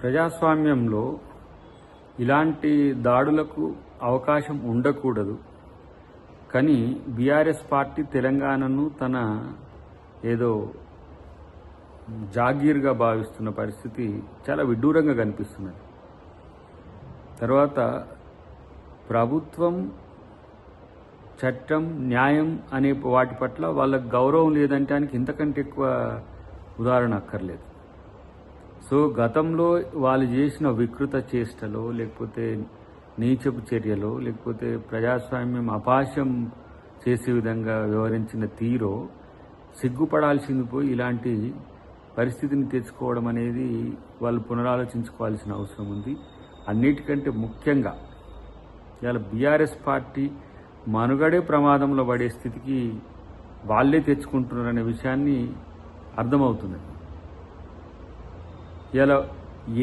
ప్రజాస్వామ్యంలో ఇలాంటి దాడులకు అవకాశం ఉండకూడదు. కానీ బీఆర్ఎస్ పార్టీ తెలంగాణను తన ఏదో జాగీర్గా భావిస్తున్న పరిస్థితి చాలా విడ్డూరంగా కనిపిస్తున్నది. తర్వాత ప్రభుత్వం చట్టం న్యాయం అనే వాటి పట్ల వాళ్ళకి గౌరవం లేదంటానికి ఇంతకంటే ఎక్కువ ఉదాహరణ అక్కర్లేదు. సో గతంలో వాళ్ళు చేసిన వికృత చేష్టలో లేకపోతే నీచపు చర్యలో లేకపోతే ప్రజాస్వామ్యం అపాశం చేసే విధంగా వ్యవహరించిన తీరో సిగ్గుపడాల్సింది పోయి ఇలాంటి పరిస్థితిని తెచ్చుకోవడం అనేది వాళ్ళు పునరాలోచించుకోవాల్సిన అవసరం ఉంది. అన్నిటికంటే ముఖ్యంగా ఇవాళ బీఆర్ఎస్ పార్టీ మనుగడే ప్రమాదంలో పడే స్థితికి వాళ్ళే తెచ్చుకుంటున్నారనే విషయాన్ని అర్థమవుతున్నది ఇలా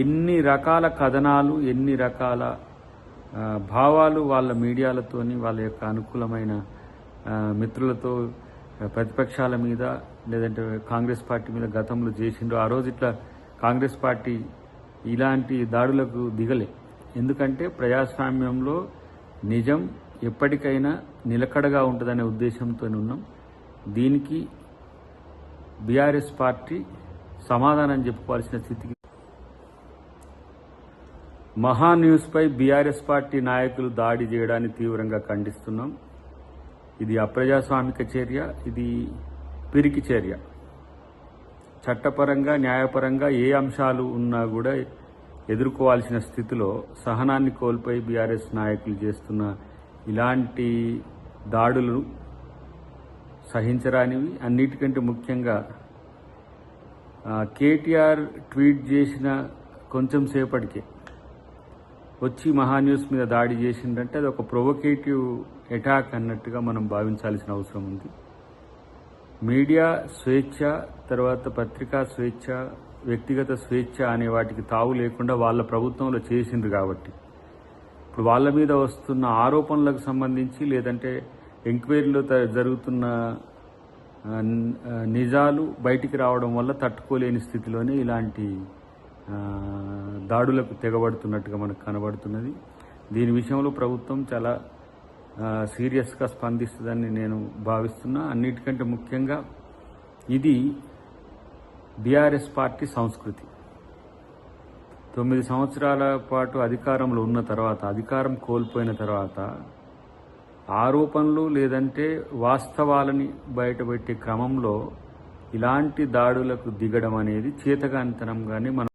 ఎన్ని రకాల కథనాలు ఎన్ని రకాల భావాలు వాళ్ళ మీడియాలతోని వాళ్ళ యొక్క అనుకూలమైన మిత్రులతో ప్రతిపక్షాల మీద లేదంటే కాంగ్రెస్ పార్టీ మీద గతంలో చేసిండ్రు. ఆ రోజు ఇట్లా కాంగ్రెస్ పార్టీ ఇలాంటి దాడులకు దిగలే. ఎందుకంటే ప్రజాస్వామ్యంలో నిజం ఎప్పటికైనా నిలకడగా ఉంటుందనే ఉద్దేశంతో ఉన్నాం. దీనికి బీఆర్ఎస్ పార్టీ సమాధానం చెప్పుకోవాల్సిన స్థితికి మహా న్యూస్పై బీఆర్ఎస్ పార్టీ నాయకులు దాడి చేయడాన్ని తీవ్రంగా ఖండిస్తున్నాం. ఇది అప్రజాస్వామిక చర్య ఇది పిరికి చర్య. చట్టపరంగా న్యాయపరంగా ఏ అంశాలు ఉన్నా కూడా ఎదుర్కోవాల్సిన స్థితిలో సహనాన్ని కోల్పోయి బీఆర్ఎస్ నాయకులు చేస్తున్న ఇలాంటి దాడులు సహించరానివి. అన్నిటికంటే ముఖ్యంగా కేటీఆర్ ట్వీట్ చేసిన కొంచెం సేపటికే వచ్చి మహాన్యూస్ మీద దాడి చేసిందంటే అది ఒక ప్రొవొకేటివ్ అటాక్ అన్నట్టుగా మనం భావించాల్సిన అవసరం ఉంది. మీడియా స్వేచ్ఛ తర్వాత పత్రికా స్వేచ్ఛ వ్యక్తిగత స్వేచ్ఛ అనే వాటికి తావు లేకుండా వాళ్ళ ప్రభుత్వంలో చేసింది కాబట్టి. ఇప్పుడు వాళ్ళ మీద వస్తున్న ఆరోపణలకు సంబంధించి లేదంటే ఎంక్వైరీలో జరుగుతున్న నిజాలు బయటికి రావడం వల్ల తట్టుకోలేని స్థితిలోనే ఇలాంటి దాడులకు తెగబడుతున్నట్టుగా మనకు కనబడుతున్నది. దీని విషయంలో ప్రభుత్వం చాలా సీరియస్గా స్పందిస్తుందని నేను భావిస్తున్నా. అన్నిటికంటే ముఖ్యంగా ఇది బీఆర్ఎస్ పార్టీ సంస్కృతి. తొమ్మిది సంవత్సరాల పాటు అధికారంలో ఉన్న తర్వాత అధికారం కోల్పోయిన తర్వాత ఆరోపణలు లేదంటే వాస్తవాలని బయటపెట్టే క్రమంలో ఇలాంటి దాడులకు దిగడం అనేది చేతగానితనంగానే మనం